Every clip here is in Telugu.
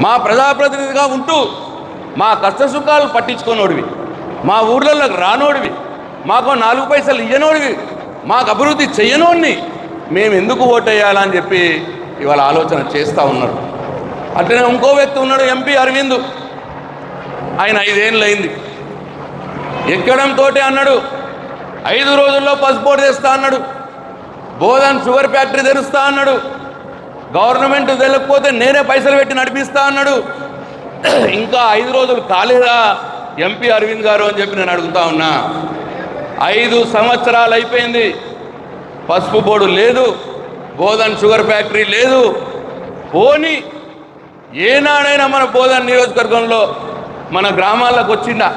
మా ప్రజాప్రతినిధిగా ఉంటూ మా కష్టసుఖాలు పట్టించుకోనోడివి. మా ఊర్లలోకి రానోడివి. మాకు నాలుగు పైసలు ఇయ్యనోడివి. మాకు అభివృద్ధి చెయ్యనోడిని మేము ఎందుకు ఓటేయాలని చెప్పి ఇవాళ ఆలోచన చేస్తూ ఉన్నారు. అట్లనే ఇంకో వ్యక్తి ఉన్నాడు ఎంపీ అరవింద్. ఆయన ఐదేళ్ళు అయింది ఎక్కడంతో అన్నాడు. ఐదు రోజుల్లో పసుపోటు తెస్తా అన్నాడు. బోధన్ షుగర్ ఫ్యాక్టరీ తెరుస్తా అన్నాడు. గవర్నమెంట్ తెలియకపోతే నేనే పైసలు పెట్టి నడిపిస్తా అన్నాడు. ఇంకా ఐదు రోజులు కాలేదా? ఎంపీ అరవింద్ గారు అని చెప్పి నేను అడుగుతా ఉన్నా. ఐదు సంవత్సరాలు అయిపోయింది. పసుపు బోర్డు లేదు బోధన్ షుగర్ ఫ్యాక్టరీ లేదు. పోని ఏనాడైనా మన బోధన్ నియోజకవర్గంలో మన గ్రామాలకు వచ్చిండా?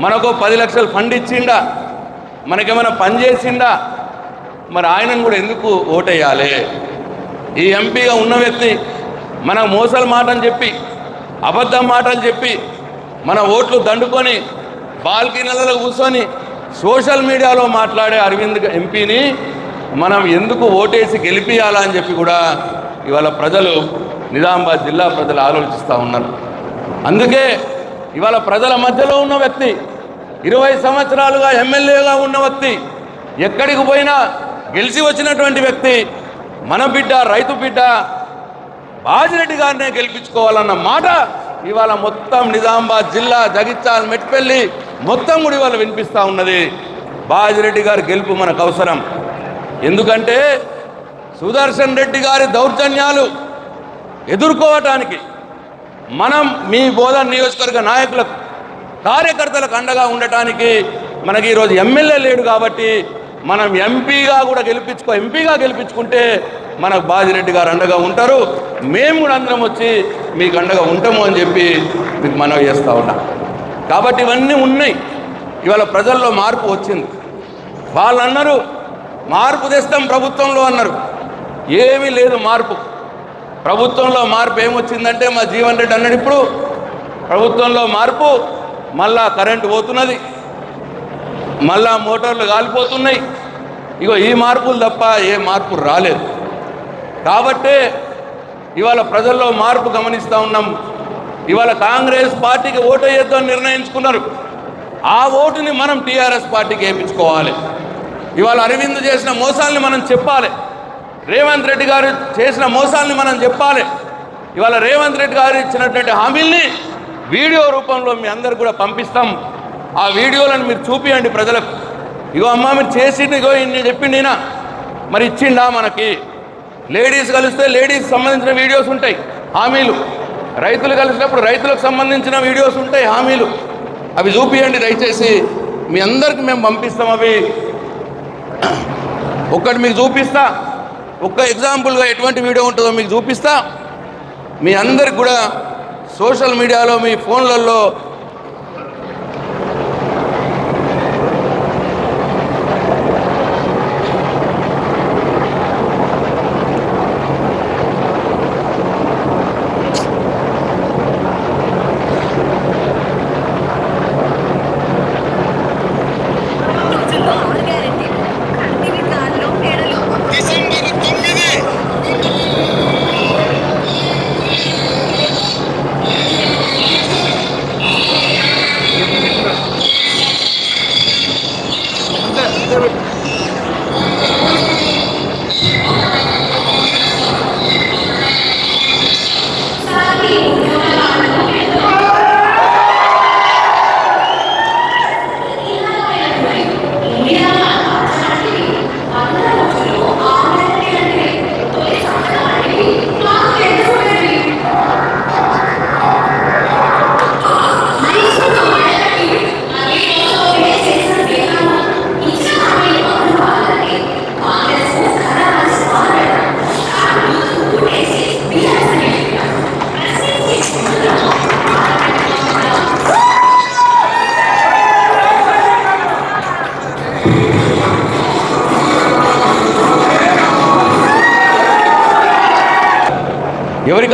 మనకు పది లక్షలు ఫండ్ ఇచ్చిండా? మనకేమైనా పని చేసిండా? మరి ఆయనను కూడా ఎందుకు ఓటేయాలి? ఈ ఎంపీగా ఉన్న వ్యక్తి మన మోసల మాటని చెప్పి అబద్ధం మాటలు చెప్పి మన ఓట్లు దండుకొని బాల్కనీలలో కూర్చొని సోషల్ మీడియాలో మాట్లాడే అరవింద్ ఎంపీని మనం ఎందుకు ఓటేసి గెలిపియాలా అని చెప్పి కూడా ఇవాళ ప్రజలు నిజామాబాద్ జిల్లా ప్రజలు ఆలోచిస్తూ ఉన్నారు. అందుకే ఇవాళ ప్రజల మధ్యలో ఉన్న వ్యక్తి ఇరవై సంవత్సరాలుగా ఎమ్మెల్యేగా ఉన్న వ్యక్తి ఎక్కడికి పోయినా గెలిచి వచ్చినటువంటి వ్యక్తి మన బిడ్డ రైతు బిడ్డ బాజిరెడ్డి గారినే గెలిపించుకోవాలన్న మాట ఇవాళ మొత్తం నిజామాబాద్ జిల్లా జగిత్యాల మెట్పల్లి మొత్తం కూడా ఇవాళ వినిపిస్తూ ఉన్నది. బాజిరెడ్డి గారి గెలుపు మనకు అవసరం. ఎందుకంటే సుదర్శన్ రెడ్డి గారి దౌర్జన్యాలు ఎదుర్కోవటానికి మనం మీ బోధన నియోజకవర్గ నాయకులకు కార్యకర్తలకు అండగా ఉండటానికి మనకి ఈరోజు ఎమ్మెల్యే లేడు కాబట్టి మనం ఎంపీగా కూడా గెలిపించుకో ఎంపీగా గెలిపించుకుంటే మనకు బాజిరెడ్డి గారు అండగా ఉంటారు. మేము కూడా అందరం వచ్చి మీకు అండగా ఉంటాము అని చెప్పి మీకు మనవి చేస్తూ ఉన్నా. కాబట్టి ఇవన్నీ ఉన్నాయి. ఇవాళ ప్రజల్లో మార్పు వచ్చింది. వాళ్ళు అన్నారు మార్పు తెస్తాం ప్రభుత్వంలో అన్నారు. ఏమీ లేదు మార్పు. ప్రభుత్వంలో మార్పు ఏమొచ్చిందంటే మా జీవన్ రెడ్డి అన్నాడు ఇప్పుడు. ప్రభుత్వంలో మార్పు మళ్ళా కరెంటు పోతున్నది. మళ్ళా మోటార్లు కాలిపోతున్నాయి. ఇగో ఈ మార్పులు తప్ప ఏ మార్పు రాలేదు. కాబట్టే ఇవాళ ప్రజల్లో మార్పు గమనిస్తూ ఉన్నాం. ఇవాళ కాంగ్రెస్ పార్టీకి ఓటు వేయొద్దని నిర్ణయించుకున్నారు. ఆ ఓటుని మనం టీఆర్ఎస్ పార్టీకి వేయించుకోవాలి. ఇవాళ అరవింద్ చేసిన మోసాల్ని మనం చెప్పాలి. రేవంత్ రెడ్డి గారు చేసిన మోసాల్ని మనం చెప్పాలి. ఇవాళ రేవంత్ రెడ్డి గారు ఇచ్చినటువంటి హామీల్ని వీడియో రూపంలో మీ అందరు కూడా పంపిస్తాం. ఆ వీడియోలను మీరు చూపియండి ప్రజలకు. ఇగో అమ్మ మీరు చేసింది ఇగో నేను చెప్పిండి ఈయన. మరి ఇచ్చిండా మనకి? లేడీస్ కలిస్తే లేడీస్ సంబంధించిన వీడియోస్ ఉంటాయి హామీలు. రైతులు కలిసినప్పుడు రైతులకు సంబంధించిన వీడియోస్ ఉంటాయి హామీలు. అవి చూపియండి దయచేసి. మీ అందరికి మేము పంపిస్తాం అవి. ఒక్కటి మీకు చూపిస్తా. ఒక్క ఎగ్జాంపుల్గా ఎటువంటి వీడియో ఉంటుందో మీకు చూపిస్తా. మీ అందరికి కూడా సోషల్ మీడియాలో మీ ఫోన్లలో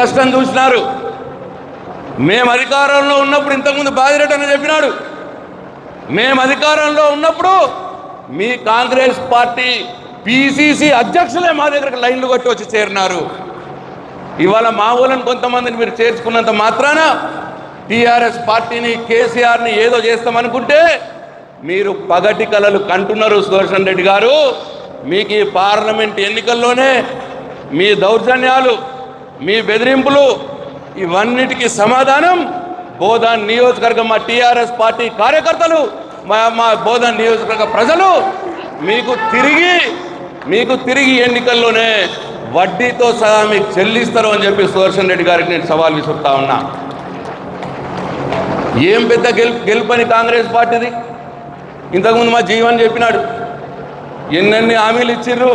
కష్టం చూసినారు. మేము అధికారంలో ఉన్నప్పుడు ఇంతకుముందు బాధిరెడ్డి అని చెప్పినాడు. మేము అధికారంలో ఉన్నప్పుడు మీ కాంగ్రెస్ పార్టీ పిసిసి అధ్యక్షులే మా దగ్గరకు లైన్లు కొట్టి వచ్చి చేరినారు. ఇవాళ మా ఊళ్ళని కొంతమందిని మీరు చేర్చుకున్నంత మాత్రాన టీఆర్ఎస్ పార్టీని కేసీఆర్ని ఏదో చేస్తామనుకుంటే మీరు పగటి కలలు కంటున్నారు సుదర్శన్ రెడ్డి గారు. మీకు ఈ పార్లమెంట్ ఎన్నికల్లోనే మీ దౌర్జన్యాలు మీ బెదిరింపులు ఇవన్నిటికీ సమాధానం బోధన్ నియోజకవర్గం మా టీఆర్ఎస్ పార్టీ కార్యకర్తలు మా మా బోధన్ నియోజకవర్గ ప్రజలు మీకు తిరిగి మీకు తిరిగి ఎన్నికల్లోనే వడ్డీతో సహా మీకు చెల్లిస్తారు అని చెప్పి సుదర్శన్ రెడ్డి గారికి నేను సవాల్ విసురుతా ఉన్నా. ఏం పెద్ద గెలుపు గెలుపని కాంగ్రెస్ పార్టీది? ఇంతకుముందు మా జీవన్ చెప్పినాడు ఎన్నెన్ని హామీలు ఇచ్చిర్రు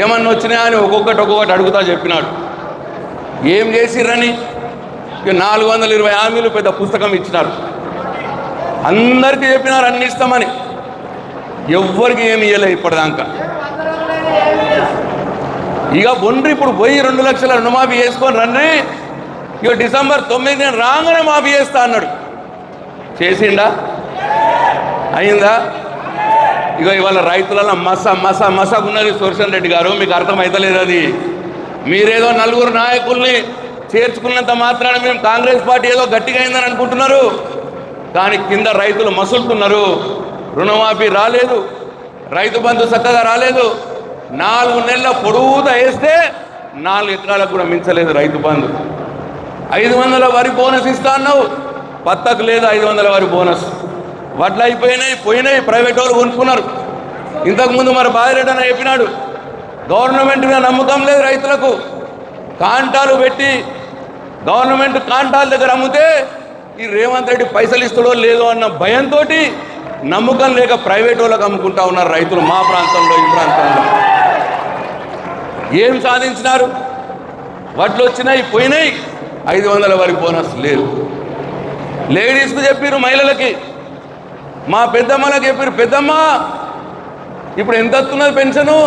ఏమన్నా వచ్చినాయా అని ఒక్కొక్కటి ఒక్కొక్కటి అడుగుతా చెప్పినాడు. ఏం చేసిర్రని? ఇక నాలుగు వందల ఇరవై హామీలు పెద్ద పుస్తకం ఇచ్చినారు. అందరికీ చెప్పినారు అన్ని ఇస్తామని. ఎవ్వరికి ఏమి ఇవ్వలేదు ఇప్పటిదాకా. ఇక బొండ్రి ఇప్పుడు పోయి రెండు లక్షల రుణమాఫీ చేసుకొని రండి. ఇక డిసెంబర్ తొమ్మిది నేను రాగానే మాఫీ చేస్తా అన్నాడు. చేసిండా? అయిందా? ఇక ఇవాళ రైతులలో మస మస మసకు ఉన్నది రెడ్డి గారు. మీకు అర్థమవుతలేదు అది. మీరేదో నలుగురు నాయకుల్ని చేర్చుకున్నంత మాత్రాన మేము కాంగ్రెస్ పార్టీ ఏదో గట్టిగా అయిందని అనుకుంటున్నారు. కానీ కింద రైతులు మసులుతున్నారు. రుణమాఫీ రాలేదు. రైతు బంధు చక్కగా రాలేదు. నాలుగు నెలల పొడవుత వేస్తే నాలుగు ఎకరాలకు కూడా మించలేదు రైతు బంధు. ఐదు వందల వరి బోనస్ ఇస్తా అన్నావు. పత్తకు లేదు ఐదు వందల వరి బోనస్. వడ్లు అయిపోయినాయి పోయినాయి ప్రైవేట్ వాళ్ళు కొనుక్కున్నారు. ఇంతకుముందు మరి బాధిరెడ్డి అని చెప్పినాడు గవర్నమెంట్ మీద నమ్మకం లేదు రైతులకు. కాంటాలు పెట్టి గవర్నమెంట్ కాంటాల దగ్గర అమ్మితే ఈ రేవంత్ రెడ్డి పైసలు ఇస్తాడో లేదో అన్న భయంతో నమ్మకం లేక ప్రైవేట్ వాళ్ళకి అమ్ముకుంటా ఉన్నారు రైతులు మా ప్రాంతంలో ఈ ప్రాంతంలో. ఏం సాధించినారు? వడ్లు వచ్చినాయి పోయినాయి. ఐదు వందల వరకు బోనస్ లేదు. లేడీస్కు చెప్పారు మహిళలకి. మా పెద్దమ్మలకు చెప్పారు పెద్దమ్మ ఇప్పుడు ఎంత వస్తున్నది పెన్షను?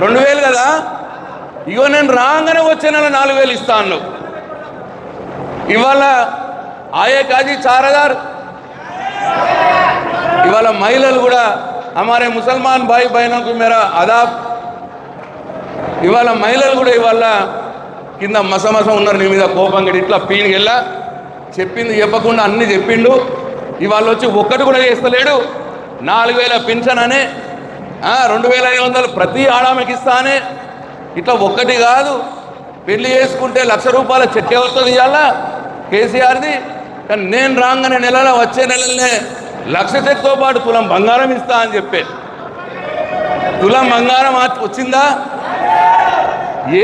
రెండు వేలు కదా? ఇగో నేను రాగానే వచ్చే నెల నాలుగు వేలు ఇస్తాను ఇవాళ ఆయే కాజీ చారదార్. ఇవాళ మహిళలు కూడా అమారే ముసల్మాన్ భాయ్ బైనకు మేరా అదాబ్. ఇవాళ మహిళలు కూడా ఇవాళ కింద మసమస ఉన్నారు నీ మీద కోపంగా ఇట్లా పీనికెళ్ళా చెప్పింది చెప్పకుండా అన్ని చెప్పిండు. ఇవాళ వచ్చి ఒక్కటి కూడా చేస్తలేడు. నాలుగు వేల పింఛన్ అనే రెండు వేల ఐదు వందలు ప్రతి ఆడామెకి ఇస్తానే. ఇట్లా ఒక్కటి కాదు. పెళ్ళి చేసుకుంటే లక్ష రూపాయల చెక్ వస్తుంది ఇవాళ కేసీఆర్ది. కానీ నేను రాగానే నెలలో వచ్చే నెలలనే లక్ష చెక్తో పాటు తులం బంగారం ఇస్తా అని చెప్పే. తులం బంగారం వచ్చిందా?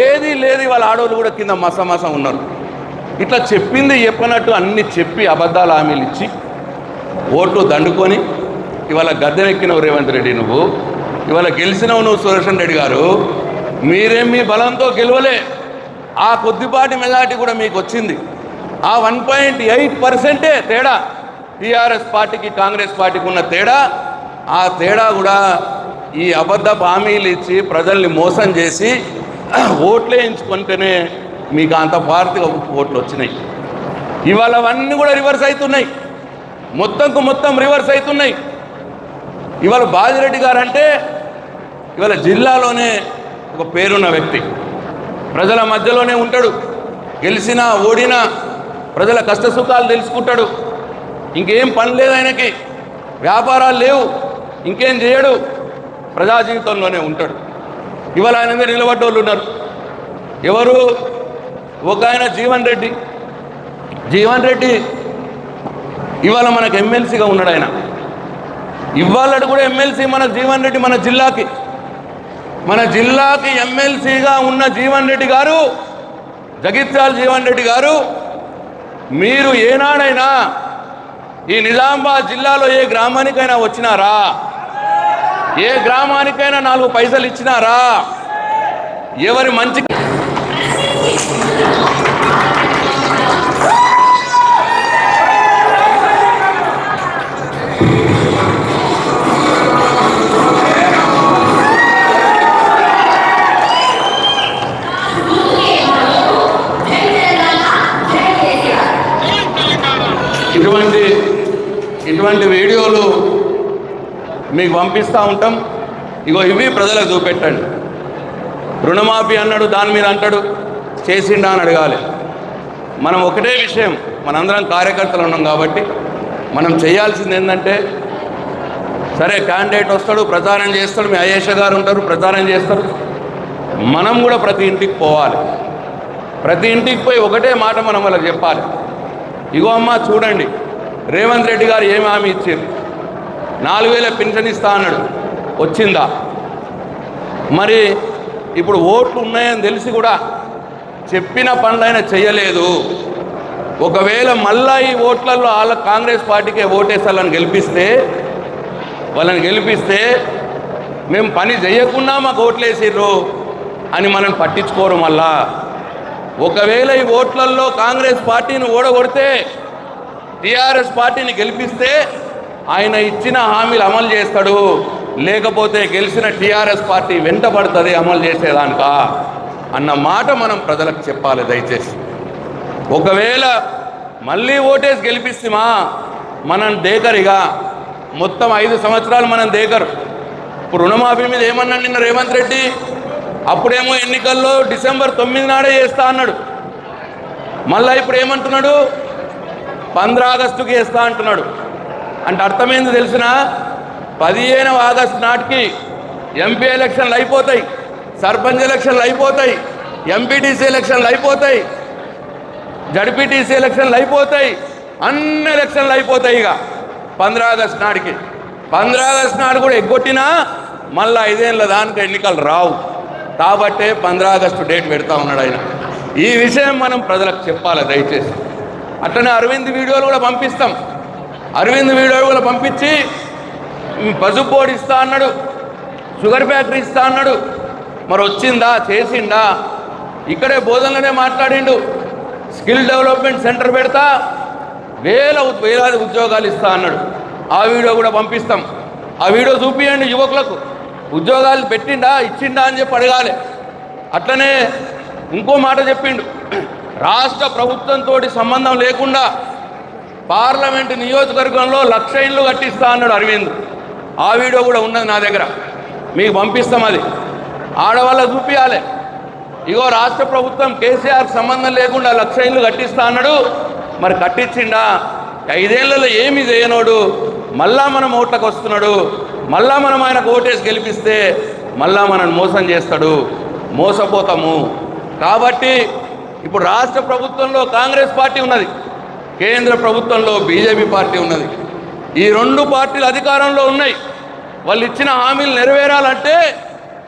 ఏది లేదు వాళ్ళ ఆడవాళ్ళు కూడా కింద మస మస ఉన్నారు. ఇట్లా చెప్పింది చెప్పనట్టు అన్ని చెప్పి అబద్ధాలు హామీలు ఇచ్చి ఓట్లు దండుకొని ఇవాళ గద్దెనెక్కినవు రేవంత్ రెడ్డి నువ్వు. ఇవాళ గెలిచినవు నువ్వు సుదర్శన్ రెడ్డి గారు. మీరేం మీ బలంతో గెలవలే. ఆ కొద్దిపాటి మెజార్టీ కూడా మీకు వచ్చింది. ఆ వన్ పాయింట్ ఎయిట్ పర్సెంటే తేడా. టీఆర్ఎస్ పార్టీకి కాంగ్రెస్ పార్టీకి ఉన్న తేడా. ఆ తేడా కూడా ఈ అబద్ధ హామీలు ఇచ్చి ప్రజల్ని మోసం చేసి ఓట్లే ఎంచుకుంటేనే మీకు అంత భారతీయ ఓట్లు వచ్చినాయి. ఇవాళ అవన్నీ కూడా రివర్స్ అవుతున్నాయి. మొత్తంకు మొత్తం రివర్స్ అవుతున్నాయి. ఇవాళ బాజిరెడ్డి గారు అంటే ఇవాళ జిల్లాలోనే ఒక పేరున్న వ్యక్తి. ప్రజల మధ్యలోనే ఉంటాడు. గెలిచినా ఓడినా ప్రజల కష్ట సుఖాలు తెలుసుకుంటాడు. ఇంకేం పని లేదు ఆయనకి. వ్యాపారాలు లేవు. ఇంకేం చేయడు. ప్రజా జీవితంలోనే ఉంటాడు. ఇవాళ ఆయన మీద నిలబడ్డోళ్ళు ఉన్నారు. ఎవరు? ఒక ఆయన జీవన్ రెడ్డి. జీవన్ రెడ్డి ఇవాళ మనకు ఎమ్మెల్సీగా ఉన్నాడు ఆయన. ఇవాళ కూడా ఎమ్మెల్సీ మన జీవన్ రెడ్డి మన జిల్లాకి. మన జిల్లాకి ఎమ్మెల్సీగా ఉన్న జీవన్ రెడ్డి గారు జగిత్యాల జీవన్ రెడ్డి గారు మీరు ఏనాడైనా ఈ నిజామాబాద్ జిల్లాలో ఏ గ్రామానికైనా వచ్చినారా? ఏ గ్రామానికైనా నాలుగు పైసలు ఇచ్చినారా? ఎవరి మంచి ఇటువంటి ఇటువంటి వీడియోలు మీకు పంపిస్తూ ఉంటాం. ఇగో ఇవి ప్రజలకు చూపెట్టండి. రుణమాఫీ అన్నాడు దాని మీద అంటాడు చేసిండా అని అడగాలి. మనం ఒకటే విషయం మనందరం కార్యకర్తలు ఉన్నాం కాబట్టి మనం చేయాల్సింది ఏంటంటే సరే క్యాండిడేట్ వస్తాడు ప్రచారం చేస్తాడు మీ అయేష గారు ఉంటారు ప్రచారం చేస్తారు. మనం కూడా ప్రతి ఇంటికి పోవాలి. ప్రతి ఇంటికి పోయి ఒకటే మాట మనం వాళ్ళకి చెప్పాలి. ఇగో అమ్మ చూడండి. రేవంత్ రెడ్డి గారు ఏమి హామీ ఇచ్చారు? నాలుగు వేల పెన్షన్ ఇస్తా అన్నాడు. వచ్చిందా? మరి ఇప్పుడు ఓట్లు ఉన్నాయని తెలిసి కూడా చెప్పిన పనులైనా చేయలేదు. ఒకవేళ మళ్ళా ఈ ఓట్లలో వాళ్ళ కాంగ్రెస్ పార్టీకే ఓటేసాలని గెలిపిస్తే వాళ్ళని గెలిపిస్తే మేము పని చేయకుండా మాకు ఓట్లేసిర్రు అని మనం పట్టించుకోరు మళ్ళా. ఒకవేళ ఈ ఓట్లల్లో కాంగ్రెస్ పార్టీని ఓడగొడితే టీఆర్ఎస్ పార్టీని గెలిపిస్తే ఆయన ఇచ్చిన హామీలు అమలు చేస్తాడు. లేకపోతే గెలిచిన టీఆర్ఎస్ పార్టీ వెంటబడుతుంది అమలు చేసేదానిక? అన్న మాట మనం ప్రజలకు చెప్పాలి దయచేసి. ఒకవేళ మళ్ళీ ఓటేసి గెలిపిస్తామా? మనం దేకరిగా? మొత్తం ఐదు సంవత్సరాలు మనం దేకరు. ఇప్పుడు రుణమాఫీ మీద ఏమన్నాడు నిన్న రేవంత్ రెడ్డి? అప్పుడేమో ఎన్నికల్లో డిసెంబర్ తొమ్మిది నాడే చేస్తా అన్నాడు. మళ్ళా ఇప్పుడు ఏమంటున్నాడు? పంద్ర ఆగస్టుకి వేస్తా అంటున్నాడు. అంటే అర్థమైంది తెలిసిన? పదిహేనవ ఆగస్టు నాటికి ఎంపీ ఎలక్షన్లు అయిపోతాయి సర్పంచ్ ఎలక్షన్లు అయిపోతాయి ఎంపీటీసీ ఎలక్షన్లు అయిపోతాయి జడ్పీటీసీ ఎలక్షన్లు అయిపోతాయి అన్ని ఎలక్షన్లు అయిపోతాయి ఇక పంద్ర ఆగస్టు నాటికి. పంద్ర ఆగస్టు నాడు కూడా ఎగ్గొట్టినా మళ్ళీ ఐదేళ్ళ దానికి ఎన్నికలు రావు. కాబట్టే పంద్రా ఆగస్టు డేట్ పెడతా ఉన్నాడు ఆయన. ఈ విషయం మనం ప్రజలకు చెప్పాలి దయచేసి. అట్లనే అరవింద్ వీడియోలు కూడా పంపిస్తాం. అరవింద్ వీడియోలు కూడా పంపించి "ఉమ్, పసుపు బోర్డు ఇస్తా అన్నాడు షుగర్ ఫ్యాక్టరీ ఇస్తా అన్నాడు మరి వచ్చిందా చేసిందా? ఇక్కడే బోధనలోనే మాట్లాడిండు స్కిల్ డెవలప్మెంట్ సెంటర్ పెడతా వేల వేలాది ఉద్యోగాలు ఇస్తా అన్నాడు. ఆ వీడియో కూడా పంపిస్తాం. ఆ వీడియో చూపియండి యువకులకు. ఉద్యోగాలు పెట్టిండా ఇచ్చిండా అని చెప్పి అడగాలి. అట్లనే ఇంకో మాట చెప్పిండు. రాష్ట్ర ప్రభుత్వంతో సంబంధం లేకుండా పార్లమెంట్ నియోజకవర్గంలో లక్ష ఇళ్ళు కట్టిస్తా అన్నాడు అరవింద్. ఆ వీడియో కూడా ఉన్నది నా దగ్గర. మీకు పంపిస్తాం అది. ఆడవాళ్ళ చూపించాలి ఇగో రాష్ట్ర ప్రభుత్వం కేసీఆర్ సంబంధం లేకుండా లక్ష ఇళ్ళు కట్టిస్తా అన్నాడు. మరి కట్టించిండా? ఐదేళ్ళలో ఏమి చేయనోడు? మళ్ళా మనం ఓట్లకు వస్తున్నాడు మళ్ళా మనం ఆయనకు ఓటేసి గెలిపిస్తే మళ్ళా మనం మోసం చేస్తాడు. మోసపోతాము. కాబట్టి ఇప్పుడు రాష్ట్ర ప్రభుత్వంలో కాంగ్రెస్ పార్టీ ఉన్నది. కేంద్ర ప్రభుత్వంలో బీజేపీ పార్టీ ఉన్నది. ఈ రెండు పార్టీలు అధికారంలో ఉన్నాయి. వాళ్ళు ఇచ్చిన హామీలు నెరవేరాలంటే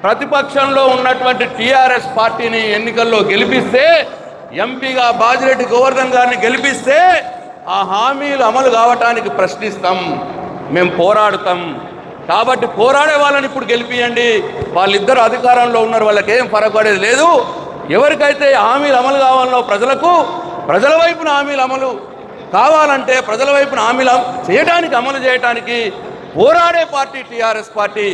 ప్రతిపక్షంలో ఉన్నటువంటి టీఆర్ఎస్ పార్టీని ఎన్నికల్లో గెలిపిస్తే ఎంపీగా బాజిరెడ్డి గోవర్ధన్ గారిని గెలిపిస్తే ఆ హామీలు అమలు కావటానికి ప్రశ్నిస్తాం. మేము పోరాడుతాం. కాబట్టి పోరాడే వాళ్ళని ఇప్పుడు గెలిపియండి. వాళ్ళిద్దరు అధికారంలో ఉన్నారు వాళ్ళకి ఏం పడేది లేదు. ఎవరికైతే హామీలు అమలు కావాలనో ప్రజలకు ప్రజల వైపున హామీలు అమలు కావాలంటే ప్రజల వైపున హామీలు చేయడానికి అమలు చేయడానికి పోరాడే పార్టీ టీఆర్ఎస్ పార్టీ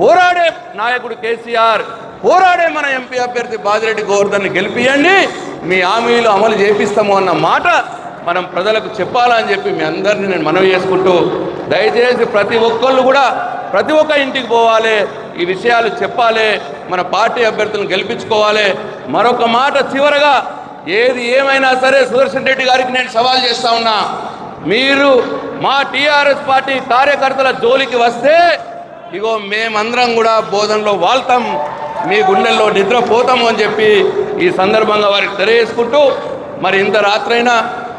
పోరాడే నాయకుడు కేసీఆర్ పోరాడే మన ఎంపీ అభ్యర్థి బాజిరెడ్డి గోవర్ధన్ గెలిపియండి. మీ హామీలు అమలు చేపిస్తాము అన్న మాట మనం ప్రజలకు చెప్పాలని చెప్పి మీ అందరినీ నేను మనవి చేసుకుంటూ దయచేసి ప్రతి ఒక్కళ్ళు కూడా ప్రతి ఒక్క ఇంటికి పోవాలి. ఈ విషయాలు చెప్పాలి. మన పార్టీ అభ్యర్థులను గెలిపించుకోవాలి. మరొక మాట చివరగా ఏది ఏమైనా సరే సుదర్శన్ రెడ్డి గారికి నేను సవాల్ చేస్తా ఉన్నా. మీరు మా టీఆర్ఎస్ పార్టీ కార్యకర్తల జోలికి వస్తే ఇగో మేమందరం కూడా బోధనలో వాళ్తాం. మీ గుండెల్లో నిద్రపోతాము అని చెప్పి ఈ సందర్భంగా వారికి తెలియజేసుకుంటూ మరి ఇంత రాత్రైనా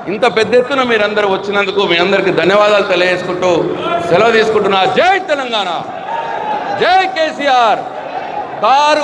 ఇంత పెద్ద ఎత్తున మీరందరూ వచ్చినందుకు మీ అందరికీ ధన్యవాదాలు తెలియజేసుకుంటూ సెలవు తీసుకుంటున్నా. జై తెలంగాణ. జై కేసీఆర్. కారు